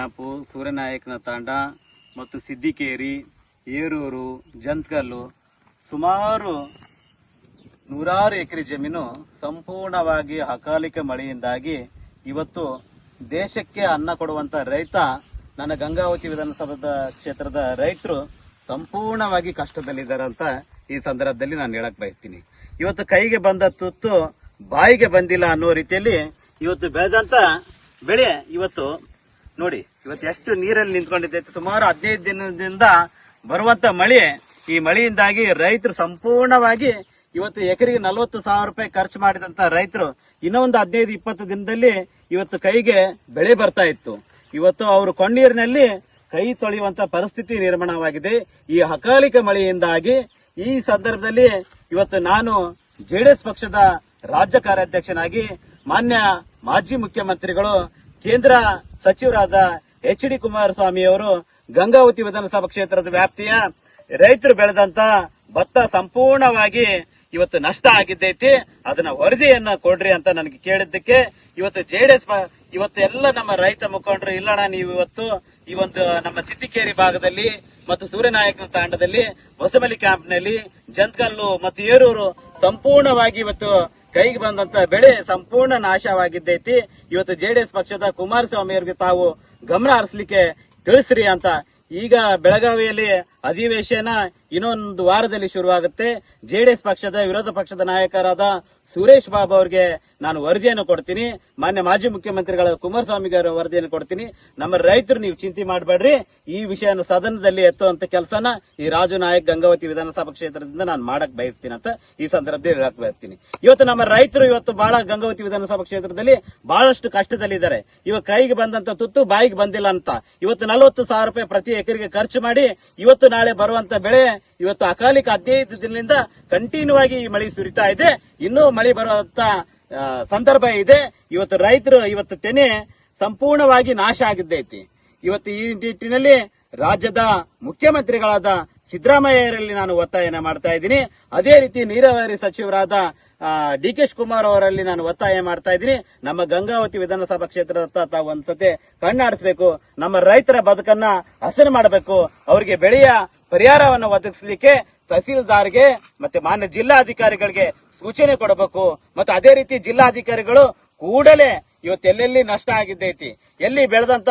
Camp, ಸೂರ್ಯನಾಯಕನ ತಾಂಡ ಮತ್ತು ಸಿದ್ದಿಕೇರಿ, ಏರೂರು, ಜಂತ್ಕಲ್ಲು ಸುಮಾರು ನೂರಾರು ಎಕರೆ ಜಮೀನು ಸಂಪೂರ್ಣವಾಗಿ ಅಕಾಲಿಕ ಮಳೆಯಿಂದಾಗಿ ಇವತ್ತು ದೇಶಕ್ಕೆ ಅನ್ನ ಕೊಡುವಂತ ರೈತ ನನ್ನ ಗಂಗಾವತಿ ವಿಧಾನಸಭಾದ ಕ್ಷೇತ್ರದ ರೈತರು ಸಂಪೂರ್ಣವಾಗಿ ಕಷ್ಟದಲ್ಲಿದ್ದಾರೆ ಅಂತ ಈ ಸಂದರ್ಭದಲ್ಲಿ ನಾನು ಹೇಳಕ್ ಬಯಸ್ತೀನಿ. ಇವತ್ತು ಕೈಗೆ ಬಂದ ತುತ್ತು ಬಾಯಿಗೆ ಬಂದಿಲ್ಲ ಅನ್ನೋ ರೀತಿಯಲ್ಲಿ ಇವತ್ತು ಬೆಳೆದಂತ ಬೆಳೆ ಇವತ್ತು ನೋಡಿ, ಇವತ್ತು ಎಷ್ಟು ನೀರಲ್ಲಿ ನಿಂತ್ಕೊಂಡಿದೆ. ಸುಮಾರು ಹದಿನೈದು ದಿನದಿಂದ ಬರುವಂತ ಮಳೆ. ಈ ಮಳೆಯಿಂದಾಗಿ ರೈತರು ಸಂಪೂರ್ಣವಾಗಿ ಇವತ್ತು ಎಕರೆಗೆ ನಲವತ್ತು ಸಾವಿರ ರೂಪಾಯಿ ಖರ್ಚು ಮಾಡಿದಂತ ರೈತರು ಇನ್ನೊಂದು ಹದಿನೈದು, ಇಪ್ಪತ್ತು ದಿನದಲ್ಲಿ ಇವತ್ತು ಕೈಗೆ ಬೆಳೆ ಬರ್ತಾ ಇತ್ತು. ಇವತ್ತು ಅವರು ಕಣ್ಣೀರಿನಲ್ಲಿ ಕೈ ತೊಳೆಯುವಂತ ಪರಿಸ್ಥಿತಿ ನಿರ್ಮಾಣವಾಗಿದೆ. ಈ ಅಕಾಲಿಕ ಮಳೆಯಿಂದಾಗಿ ಈ ಸಂದರ್ಭದಲ್ಲಿ ಇವತ್ತು ನಾನು ಜೆಡಿಎಸ್ ಪಕ್ಷದ ರಾಜ್ಯ ಕಾರ್ಯಾಧ್ಯಕ್ಷನಾಗಿ ಮಾನ್ಯ ಮಾಜಿ ಮುಖ್ಯಮಂತ್ರಿಗಳು ಕೇಂದ್ರ ಸಚಿವರಾದ ಎಚ್ ಡಿ ಕುಮಾರಸ್ವಾಮಿ ಅವರು ಗಂಗಾವತಿ ವಿಧಾನಸಭಾ ಕ್ಷೇತ್ರದ ವ್ಯಾಪ್ತಿಯ ರೈತರು ಬೆಳೆದಂತ ಭತ್ತ ಸಂಪೂರ್ಣವಾಗಿ ಇವತ್ತು ನಷ್ಟ ಆಗಿದ್ದೈತಿ. ಅದನ್ನ ವರದಿಯನ್ನ ಕೊಡ್ರಿ ಅಂತ ನನಗೆ ಕೇಳಿದ್ದಕ್ಕೆ ಇವತ್ತು ಜೆಡಿಎಸ್ ಇವತ್ತು ಎಲ್ಲ ನಮ್ಮ ರೈತ ಮುಖಂಡರು, ಇಲ್ಲಣ್ಣ, ನೀವು ಇವತ್ತು ಈ ಒಂದು ನಮ್ಮ ಸಿದ್ದಿಕೇರಿ ಭಾಗದಲ್ಲಿ ಮತ್ತು ಸೂರ್ಯನಾಯಕನ ತಾಂಡದಲ್ಲಿ ಹೊಸಮಲಿ ಕ್ಯಾಂಪ್ನಲ್ಲಿ ಜಂತ್ಕಲ್ಲು ಮತ್ತು ಏರೂರು ಸಂಪೂರ್ಣವಾಗಿ ಇವತ್ತು ಕೈಗೆ ಬಂದಂತ ಬೆಳೆ ಸಂಪೂರ್ಣ ನಾಶವಾಗಿದ್ದೈತಿ. ಇವತ್ತು ಜೆಡಿಎಸ್ ಪಕ್ಷದ ಕುಮಾರಸ್ವಾಮಿ ಅವರಿಗೆ ತಾವು ಗಮನ ಹರಿಸಲಿಕ್ಕೆ ತಿಳಿಸ್ರಿ ಅಂತ. ಈಗ ಬೆಳಗಾವಿಯಲ್ಲಿ ಅಧಿವೇಶನ ಇನ್ನೊಂದು ವಾರದಲ್ಲಿ ಶುರುವಾಗುತ್ತೆ. ಜೆಡಿಎಸ್ ಪಕ್ಷದ, ವಿರೋಧ ಪಕ್ಷದ ನಾಯಕರಾದ ಸುರೇಶ್ ಬಾಬು ಅವರಿಗೆ ನಾನು ವರದಿಯನ್ನು ಕೊಡ್ತೀನಿ. ಮಾನ್ಯ ಮಾಜಿ ಮುಖ್ಯಮಂತ್ರಿಗಳ ಕುಮಾರಸ್ವಾಮಿ ಅವರ ವರದಿಯನ್ನು ಕೊಡ್ತೀನಿ. ನಮ್ಮ ರೈತರು ನೀವು ಚಿಂತೆ ಮಾಡಬೇಡ್ರಿ. ಈ ವಿಷಯನ ಸದನದಲ್ಲಿ ಎತ್ತುವಂತ ಕೆಲಸನ ಈ ರಾಜು ನಾಯಕ್ ಗಂಗಾವತಿ ವಿಧಾನಸಭಾ ಕ್ಷೇತ್ರದಿಂದ ನಾನು ಮಾಡಕ್ ಬಯಸ್ತೀನಿ ಅಂತ ಈ ಸಂದರ್ಭದಲ್ಲಿ ಹೇಳಕ್ ಬಯಸ್ತೀನಿ. ಇವತ್ತು ನಮ್ಮ ರೈತರು ಇವತ್ತು ಬಹಳ ಗಂಗಾವತಿ ವಿಧಾನಸಭಾ ಕ್ಷೇತ್ರದಲ್ಲಿ ಬಹಳಷ್ಟು ಕಷ್ಟದಲ್ಲಿದ್ದಾರೆ. ಇವಾಗ ಕೈಗೆ ಬಂದಂತ ತುತ್ತು ಬಾಯಿಗೆ ಬಂದಿಲ್ಲ ಅಂತ. ಇವತ್ತು ನಲವತ್ತು ಸಾವಿರ ರೂಪಾಯಿ ಪ್ರತಿ ಎಕರೆಗೆ ಖರ್ಚು ಮಾಡಿ ಇವತ್ತು ನಾಳೆ ಬರುವಂತ ಬೆಳೆ ಇವತ್ತು ಅಕಾಲಿಕ ಹದಿನೈದು ದಿನದಿಂದ ಕಂಟಿನ್ಯೂ ಆಗಿ ಈ ಮಳೆ ಸುರಿತಾ ಇದೆ. ಇನ್ನೂ ಮಳೆ ಬರುವಂತ ಸಂದರ್ಭ ಇದೆ. ಇವತ್ತು ರೈತರು ಇವತ್ತು ತೆನೆ ಸಂಪೂರ್ಣವಾಗಿ ನಾಶ ಆಗಿದ್ದೈತಿ. ಇವತ್ತು ಈ ನಿಟ್ಟಿನಲ್ಲಿ ರಾಜ್ಯದ ಮುಖ್ಯಮಂತ್ರಿಗಳಾದ ಸಿದ್ದರಾಮಯ್ಯರಲ್ಲಿ ನಾನು ಒತ್ತಾಯನ ಮಾಡ್ತಾ ಇದ್ದೀನಿ. ಅದೇ ರೀತಿ ನೀರಾವರಿ ಸಚಿವರಾದ ಡಿ ಕೆ ಶಿವಕುಮಾರ್ ಅವರಲ್ಲಿ ನಾನು ಒತ್ತಾಯ ಮಾಡ್ತಾ ಇದ್ದೀನಿ. ನಮ್ಮ ಗಂಗಾವತಿ ವಿಧಾನಸಭಾ ಕ್ಷೇತ್ರದತ್ತ ತಾವು ಒಂದ್ಸತಿ ಕಣ್ಣಾಡಿಸಬೇಕು. ನಮ್ಮ ರೈತರ ಬದುಕನ್ನ ಹಸನು ಮಾಡಬೇಕು. ಅವರಿಗೆ ಬೆಳೆಯ ಪರಿಹಾರವನ್ನು ಒದಗಿಸಲಿಕ್ಕೆ ತಹಸೀಲ್ದಾರ್ಗೆ ಮತ್ತೆ ಮಾನ್ಯ ಜಿಲ್ಲಾಧಿಕಾರಿಗಳಿಗೆ ಸೂಚನೆ ಕೊಡಬೇಕು. ಮತ್ತು ಅದೇ ರೀತಿ ಜಿಲ್ಲಾಧಿಕಾರಿಗಳು ಕೂಡಲೇ ಇವತ್ತು ಎಲ್ಲೆಲ್ಲಿ ನಷ್ಟ ಆಗಿದ್ದೈತಿ. ಎಲ್ಲಿ ಬೆಳೆದಂತ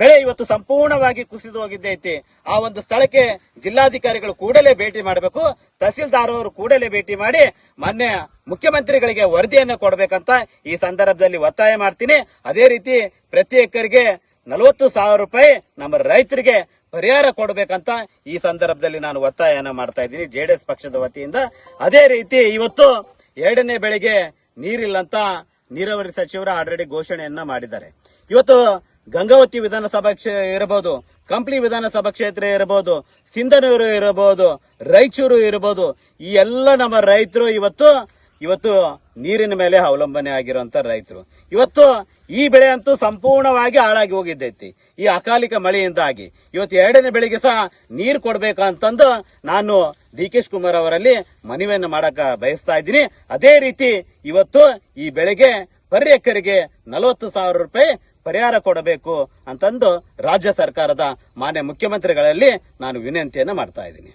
ಬೆಳೆ ಇವತ್ತು ಸಂಪೂರ್ಣವಾಗಿ ಕುಸಿದು ಹೋಗಿದ್ದೈತಿ ಆ ಒಂದು ಸ್ಥಳಕ್ಕೆ ಜಿಲ್ಲಾಧಿಕಾರಿಗಳು ಕೂಡಲೇ ಭೇಟಿ ಮಾಡಬೇಕು. ತಹಸೀಲ್ದಾರ್ ಅವರು ಕೂಡಲೇ ಭೇಟಿ ಮಾಡಿ ಮೊನ್ನೆ ಮುಖ್ಯಮಂತ್ರಿಗಳಿಗೆ ವರದಿಯನ್ನು ಕೊಡಬೇಕಂತ ಈ ಸಂದರ್ಭದಲ್ಲಿ ಒತ್ತಾಯ ಮಾಡ್ತೀನಿ. ಅದೇ ರೀತಿ ಪ್ರತಿ ಎಕರೆಗೆ ನಲವತ್ತು ಸಾವಿರ ರೂಪಾಯಿ ನಮ್ಮ ರೈತರಿಗೆ ಪರಿಹಾರ ಕೊಡಬೇಕಂತ ಈ ಸಂದರ್ಭದಲ್ಲಿ ನಾನು ಒತ್ತಾಯನ ಮಾಡ್ತಾ ಇದ್ದೀನಿ. ಜೆಡಿಎಸ್ ಪಕ್ಷದ ವತಿಯಿಂದ. ಅದೇ ರೀತಿ ಇವತ್ತು ಎರಡನೇ ಬೆಳೆಗೆ ನೀರಿಲ್ಲಂತ ನೀರಾವರಿ ಸಚಿವರು ಆಲ್ರೆಡಿ ಘೋಷಣೆಯನ್ನ ಮಾಡಿದ್ದಾರೆ. ಇವತ್ತು ಗಂಗಾವತಿ ವಿಧಾನಸಭಾ ಕ್ಷೇ, ಇರಬಹುದು, ಕಂಪ್ಲಿ ವಿಧಾನಸಭಾ ಕ್ಷೇತ್ರ ಇರಬಹುದು, ಸಿಂಧನೂರು ಇರಬಹುದು, ರಾಯಚೂರು ಇರಬಹುದು, ಈ ಎಲ್ಲ ನಮ್ಮ ರೈತರು ಇವತ್ತು ಇವತ್ತು ನೀರಿನ ಮೇಲೆ ಅವಲಂಬನೆ ಆಗಿರುವಂತ ರೈತರು. ಇವತ್ತು ಈ ಬೆಳೆ ಅಂತೂ ಸಂಪೂರ್ಣವಾಗಿ ಹಾಳಾಗಿ ಹೋಗಿದ್ದೈತಿ. ಈ ಅಕಾಲಿಕ ಮಳೆಯಿಂದಾಗಿ. ಇವತ್ತು ಎರಡನೇ ಬೆಳೆಗೆ ಸಹ ನೀರು ಕೊಡ್ಬೇಕಂತಂದು ನಾನು ಡಿ ಕೆ ಶಿವಕುಮಾರ್ ಅವರಲ್ಲಿ ಮನವಿಯನ್ನು ಮಾಡಕ ಬಯಸ್ತಾ ಇದ್ದೀನಿ. ಅದೇ ರೀತಿ ಇವತ್ತು ಈ ಬೆಳೆಗೆ ಪರ್ ಎಕರೆಗೆ ನಲವತ್ತು ಸಾವಿರ ರೂಪಾಯಿ ಪರಿಹಾರ ಕೊಡಬೇಕು ಅಂತಂದು ರಾಜ್ಯ ಸರ್ಕಾರದ ಮಾನ್ಯ ಮುಖ್ಯಮಂತ್ರಿಗಳಲ್ಲಿ ನಾನು ವಿನಂತಿಯನ್ನು ಮಾಡ್ತಾ ಇದ್ದೀನಿ.